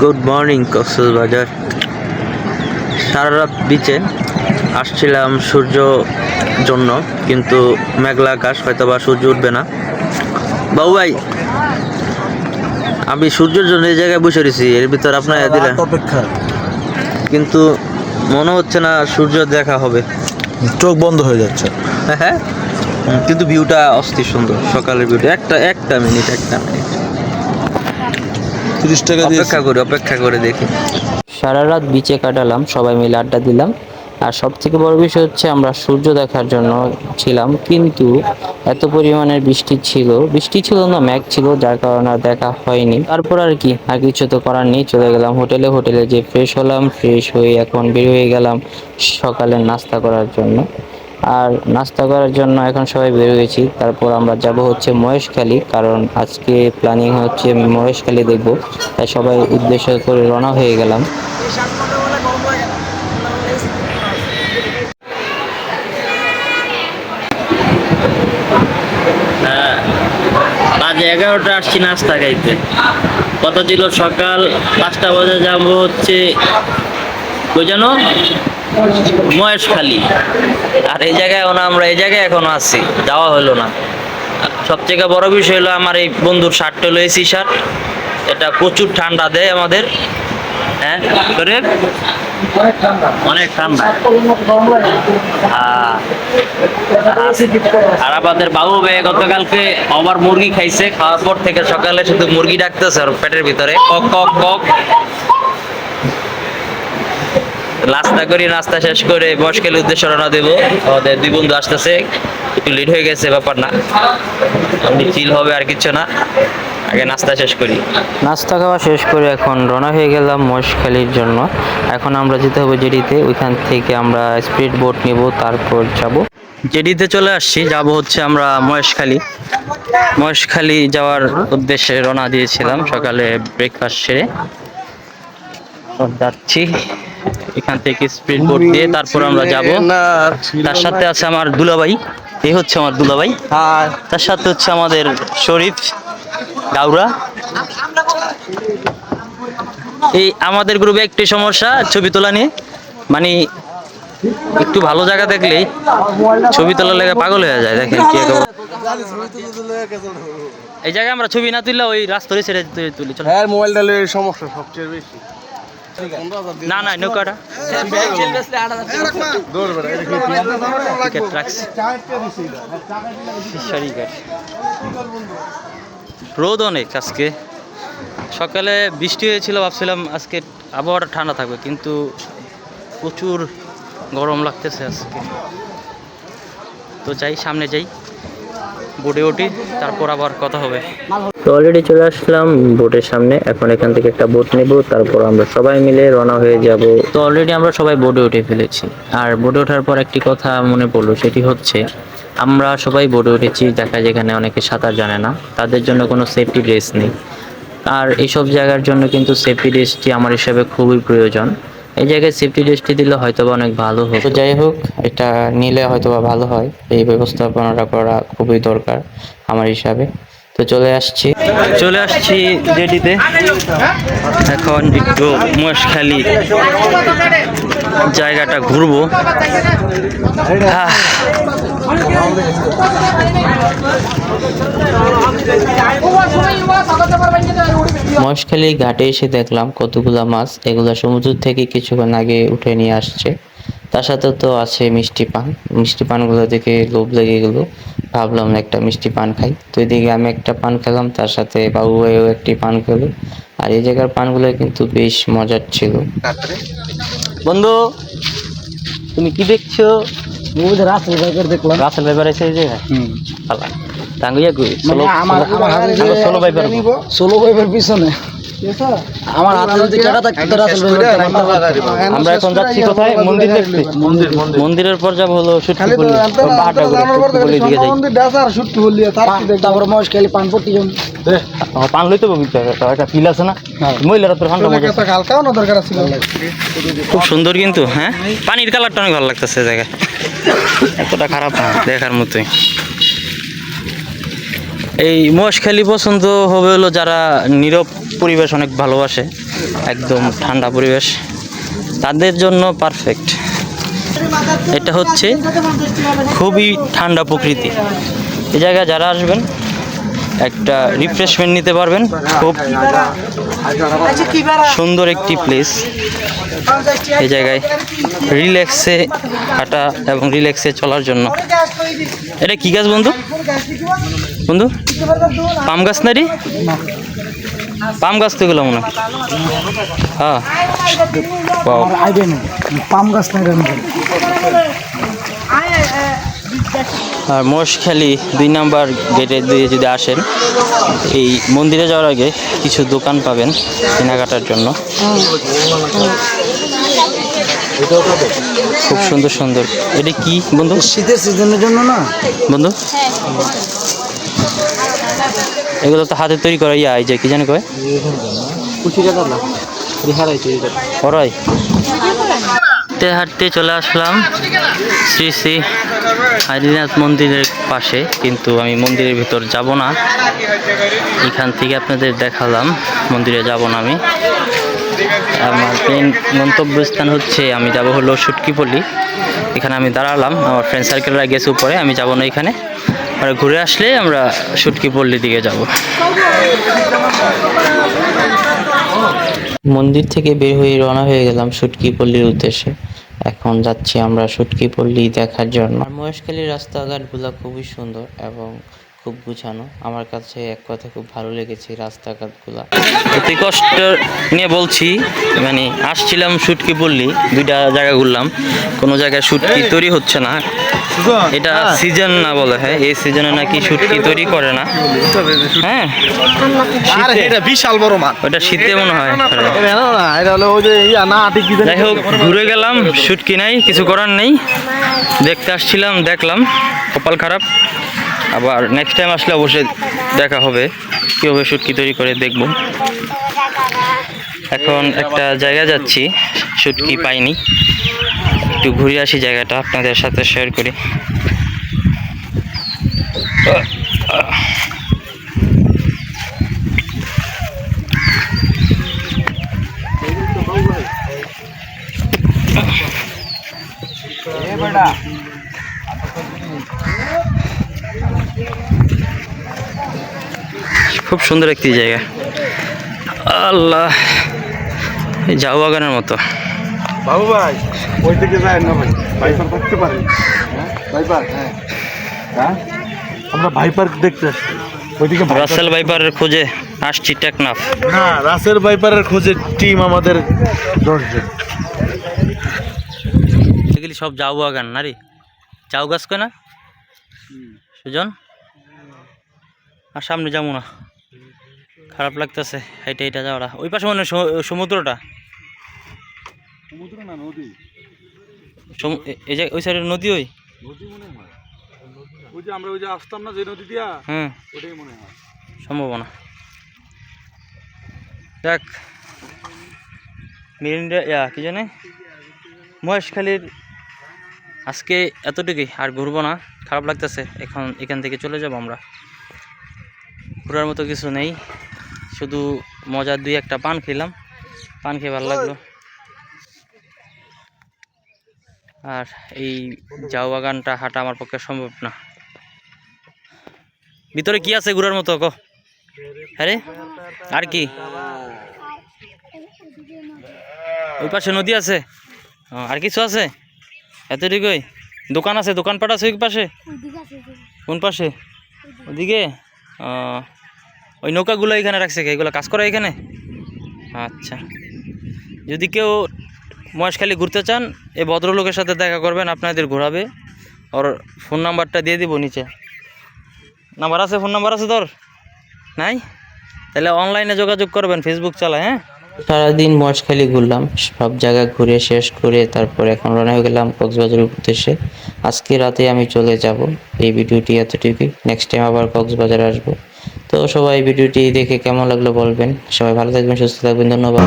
Good morning Cox's Bazar. সারা রাত বিচে আসছিলাম সূর্য জন্য কিন্তু মেঘলা আকাশ হয়তো বা সূর্য উঠবে না। বাবু ভাই আমি সূর্যের জন্য এই জায়গায় বসে রয়েছি এর ভিতর আপনার দিলে রাত অপেক্ষা। কিন্তু মনে হচ্ছে না সূর্য দেখা হবে। চোখ বন্ধ হয়ে যাচ্ছে। হ্যাঁ হুম, কিন্তু ভিউটা অস্থির সুন্দর সকালের ভিউটা একটা একটা মিনিট একটা মিনিট তিরিশ টাকা দিয়ে অপেক্ষা করে অপেক্ষা করে দেখি। সারা রাত বিচে কাটালাম সবাই মিলে আড্ডা দিলাম। আর সব থেকে বড় বিষয় হচ্ছে আমরা সূর্য দেখার জন্য ছিলাম কিন্তু এত পরিমাণের বৃষ্টি ছিল। বৃষ্টি ছিল না মেঘ ছিল যার কারণে আর দেখা হয়নি। তারপর আর কি আর কিছু তো করার নেই চলে গেলাম হোটেলে। হোটেলে যে ফ্রেশ হলাম ফ্রেশ হয়ে এখন বের হয়ে গেলাম সকালে নাস্তা করার জন্য। আর নাস্তা করার জন্য এখন সবাই বের হয়েছি তারপর আমরা যাব হচ্ছে মহেশখালী, কারণ আজকে প্ল্যানিং হচ্ছে মহেশখালী দেখব। তাই সবাই উদ্দেশ্য করে রওনা হয়ে গেলাম। হ্যাঁ এগারোটা আসছি নাস্তা খাইতে। কত ছিল সকাল? পাঁচটা বাজে, যাব হচ্ছে যেন মহেশখালী। আর এই জায়গায় আমরা এই জায়গায় এখনও আছি, যাওয়া হলো না। সব থেকে বড় বিষয় হলো আমার এই বন্ধুর শার্টটা হলো এসি শার্ট এটা প্রচুর ঠান্ডা দেয় আমাদের। হ্যাঁ? করে অনেক ঠান্ডা। হ্যাঁ। আর আমাদের বাবু গতকালকে মুরগি খাইছে, খাওয়ার পর থেকে সকালে শুধু মুরগি ডাকতেছে আর পেটের ভিতরে। কক কক কক। নাস্তা করি নাস্তা শেষ করে বসকেল উদ্দেশ্যে রওনা দেবো। আমাদের দুই বন্ধু আসতেছে একটু লেট হয়ে গেছে ব্যাপার না। আপনি চিল হবে আর কিছু না। আগে নাস্তা শেষ করি। নাস্তা খাওয়া শেষ করে এখন রওনা হয়ে গেলাম মহেশখালীর জন্য। এখন আমরা যেতে হবে জেডিতে ওইখান থেকে আমরা স্পিড বোট নেব তারপর যাব। জেডিতে চলে আসছি যাব হচ্ছে আমরা মহেশখালী। মহেশখালী যাওয়ার উদ্দেশ্যে রওনা দিয়েছিলাম সকালে ব্রেকফাস্ট সেরে। যাচ্ছি। এখান থেকে স্পিড বোট দিয়ে তারপর আমরা যাব। তার সাথে আছে আমার দুলাভাই। এই হচ্ছে আমার দুলাভাই। তার সাথে হচ্ছে আমাদের শরীফ গাউরা। এই আমাদের গ্রুপে একটি সমস্যা ছবি তোলা নিয়ে। মানে একটু ভালো জায়গা দেখলেই ছবি তোলার লেগে পাগল হয়ে যায়। দেখেন কি। এই জায়গায় আমরা ছবি না তুললে ওই রাস্তায় ছেড়ে তুলি চলো। হ্যাঁ মোবাইলটা সমস্যা সবচেয়ে বেশি। না না নৌকাটা। টিকিট রাখছি। রোদ অনেক আজকে। সকালে বৃষ্টি হয়েছিল ভাবছিলাম আজকে আবহাওয়াটা ঠান্ডা থাকবে কিন্তু প্রচুর গরম লাগতেছে আজকে। তো যাই সামনে যাই। বোটে উঠি তারপর আবার কথা হবে। তো অলরেডি চলে আসলাম বোটের সামনে। এখন এখান থেকে একটা বোট নেব তারপর আমরা সবাই মিলে রওনা হয়ে যাব। তো অলরেডি আমরা সবাই বোটে উঠে ফেলেছি। আর বোটে ওঠার পর একটি কথা মনে পড়ল সেটি হচ্ছে আমরা সবাই বোটে উঠেছি দেখা যেখানে অনেকে সাঁতার জানে না। তাদের জন্য কোনো সেফটি ড্রেস নেই। আর এইসব জায়গার জন্য কিন্তু সেফটি ড্রেসটি আমার হিসাবে খুবই প্রয়োজন। এই জায়গায় সেফটি ড্রেসটি দিলে হয়তো বা অনেক ভালো হতো। তো যাই হোক এটা নিলে হয়তো বা ভালো হয়। এই ব্যবস্থাপনাটা করা খুবই দরকার আমার হিসাবে। তো চলে আসছি। চলে আসছি জেডিতে। এখন একটু মহেশখালী জায়গাটা ঘুরবো। মহেশখালী ঘাটে এসে দেখলাম কতগুলা মাছ এগুলা সমুদ্র থেকে কিছুক্ষণ আগে উঠে নিয়ে আসছে। তার সাথে তো আছে মিষ্টি পান। মিষ্টি পানগুলো দেখে লোভ লেগে গেলো। ভাবলাম একটা মিষ্টি পান খাই। তো এদিকে আমি একটা পান খেলাম তার সাথে বাবু ভাইও একটি পান খেলো। আর এই জায়গার পানগুলো কিন্তু বেশ মজার ছিল। বন্ধু তুমি কি দেখছ? রাসেল ভাইকের দেখলাম। রাসেল ভাইবার এসে এই জায়গায় পালা টাঙ্গুইয়া গুই মানে ষোলো ভাইবার ষোলো ভাইবের পিছনে। আমার হাতে যদি থাকতো ভাইবের আমরা এখন যাচ্ছি কোথায়? মন্দির দেখতে। মন্দির মন্দির। মন্দিরের পর যাব হলো পাহাড়টা সুটকিপল্লি দিকে যাই। তারপরে মহেশ খেলি পান ও, পান লইতে তো একটা- একটা ফিল আছে না? মহিলারা তোর ঠান্ডা মজা। হালকাও না দরকার ছিল খুব সুন্দর কিন্তু হ্যাঁ? পানির কালারটা অনেক ভালো লাগতেছে জায়গায়। এতটা খারাপ না দেখার মতোই। এই মহেশখালী পছন্দ হবে হলো যারা নীরব পরিবেশ অনেক ভালোবাসে, একদম ঠান্ডা পরিবেশ। তাদের জন্য পারফেক্ট এটা হচ্ছে খুবই ঠান্ডা প্রকৃতি এই জায়গায় যারা আসবেন একটা রিফ্রেশমেন্ট নিতে পারবেন। খুব সুন্দর একটি প্লেস এই জায়গায় রিল্যাক্সে হাঁটা এবং রিল্যাক্সে চলার জন্য। এটা কি গাছ বন্ধু? বন্ধু পাম গাছ না রে? পাম গাছ তো এগুলো মনে হ্যাঁ। Wow. পাম গাছ নাই আর মহেশখালী দুই নাম্বার গেটে দিয়ে যদি আসেন এই মন্দিরে যাওয়ার আগে কিছু দোকান পাবেন কেনাকাটার জন্য। খুব সুন্দর সুন্দর। এটা কি বন্ধু? শীতের সিজনের জন্য না? বন্ধু? এগুলো তো হাতে তৈরি করা ইয়া এই যে কি জানি কয়? করাই হাঁটতে হাঁটতে চলে আসলাম শ্রী শ্রী হারিনাথ মন্দিরের পাশে, কিন্তু আমি মন্দিরের ভিতর যাব না। এখান থেকে আপনাদের দেখালাম, মন্দিরে যাব না আমি। আমার গন্তব্যস্থান হচ্ছে, আমি যাব হলো সুটকিপল্লি এখানে আমি দাঁড়ালাম, আমার ফ্রেন্ড সার্কেলরা গেছে উপরে, আমি যাব না এখানে। আর ঘুরে আসলে আমরা সুটকিপল্লি দিকে যাব। মন্দির থেকে বের হয়ে রওনা হয়ে গেলাম সুটকি পল্লীর উদ্দেশ্যে। এখন যাচ্ছি আমরা সুটকি পল্লী দেখার জন্য। মহেশখালীর রাস্তাঘাটগুলো খুবই সুন্দর এবং খুব গুছানো। আমার কাছে এক কথা খুব ভালো লেগেছে রাস্তাঘাটগুলো। অতি কষ্ট নিয়ে বলছি মানে আসছিলাম সুটকি পল্লী দুইটা জায়গা ঘুরলাম। কোনো জায়গায় সুটকি তৈরি হচ্ছে না। এটা সিজন না বলে হ্যাঁ এই সিজনে নাকি সুটকি তৈরি করে না। হ্যাঁ। বিশাল বড় মাছ ওটা শীতে মনে হয়। করে। এটা জানো না এটা হলো ওই যে না ঠিক কি জানি যাই হোক ঘুরে গেলাম শুটকি নাই কিছু করার নেই। দেখতে আসছিলাম দেখলাম কপাল খারাপ। আবার নেক্সট টাইম আসলে অবশ্যই দেখা হবে। কীভাবে শুটকি তৈরি করে দেখব। এখন একটা জায়গা যাচ্ছি শুটকি পাইনি। একটু ঘুরে আসি জায়গাটা, আপনাদের সাথে শেয়ার করি। খুব সুন্দর একটি জায়গা। আল্লাহ ঝাউ বাগানের মতো। বাবু ভাই ওই দিকে যায় না ভাই ভাইপার থাকতে পারে? ভাইপার হ্যাঁ। হ্যাঁ? আমরা ভাইপার দেখতে আসছি ওইদিকে ভাইপার- রাসেল ভাইপারের খোঁজে আসছি টেকনাফ। না রাসেল ভাইপারের খোঁজে টিম আমাদের দশজন এগুলি সব জাউ বাগান নারী? জাউ গাছ কয় না? সুজন? আর সামনে যাব না খারাপ লাগতেছে। হাইটা এটা যাওয়াটা। ওই পাশে মনে সমুদ্রটা। সমুদ্র না নদী? এই যে ওই সাইডে নদী ওই? ওই যে আমরা ওই যে আসতাম না যে নদী দিয়া? হুম। ওটাই মনে হয়। সম্ভাবনা। দেখ মিরিন্ডা ইয়া কি জানে? মহেশখালীর আজকে এতটুকুই। আর ঘুরবো না। খারাপ লাগতেছে। এখন এখান থেকে চলে যাব আমরা। ঘোরার মতো কিছু নেই। শুধু মজার দুই একটা পান খেলাম। পান খেয়ে ভালো লাগল। আর এই জাউ বাগানটা হাঁটা আমার পক্ষে সম্ভব না। ভিতরে কি আছে ঘোরার মতো, ক? হ্যাঁ? আর কি? ওই পাশে নদী আছে। আর কিছু আছে? এতটুকুই দোকান আছে, দোকানপাট আছে ওই পাশে? কোন পাশে? ওদিকে? ওই নৌকাগুলো এখানে রাখছে এগুলো কাজ করে এখানে? আচ্ছা। যদি কেউ মহেশখালী ঘুরতে চান এই ভদ্রলোকের সাথে দেখা করবেন, আপনাদের ঘোরাবে। ওর ফোন নাম্বারটা দিয়ে দিব নিচে। নাম্বার আছে? ফোন নাম্বার আছে তোর? নাই? তাহলে অনলাইনে যোগাযোগ করবেন ফেসবুক চালায় হ্যাঁ? সারাদিন মহেশখালী ঘুরলাম, সব জায়গা ঘুরে শেষ করে তারপর এখন রওনা হয়ে গেলাম কক্সবাজারের উদ্দেশ্যে। আজকে রাতে আমি চলে যাব, এই ভিডিওটি এতটুকুই। নেক্সট টাইম আবার কক্সবাজার আসব। তো সবাই ভিডিওটি দেখে কেমন লাগল বলবেন। সবাই ভালো থাকবেন সুস্থ থাকবেন ধন্যবাদ।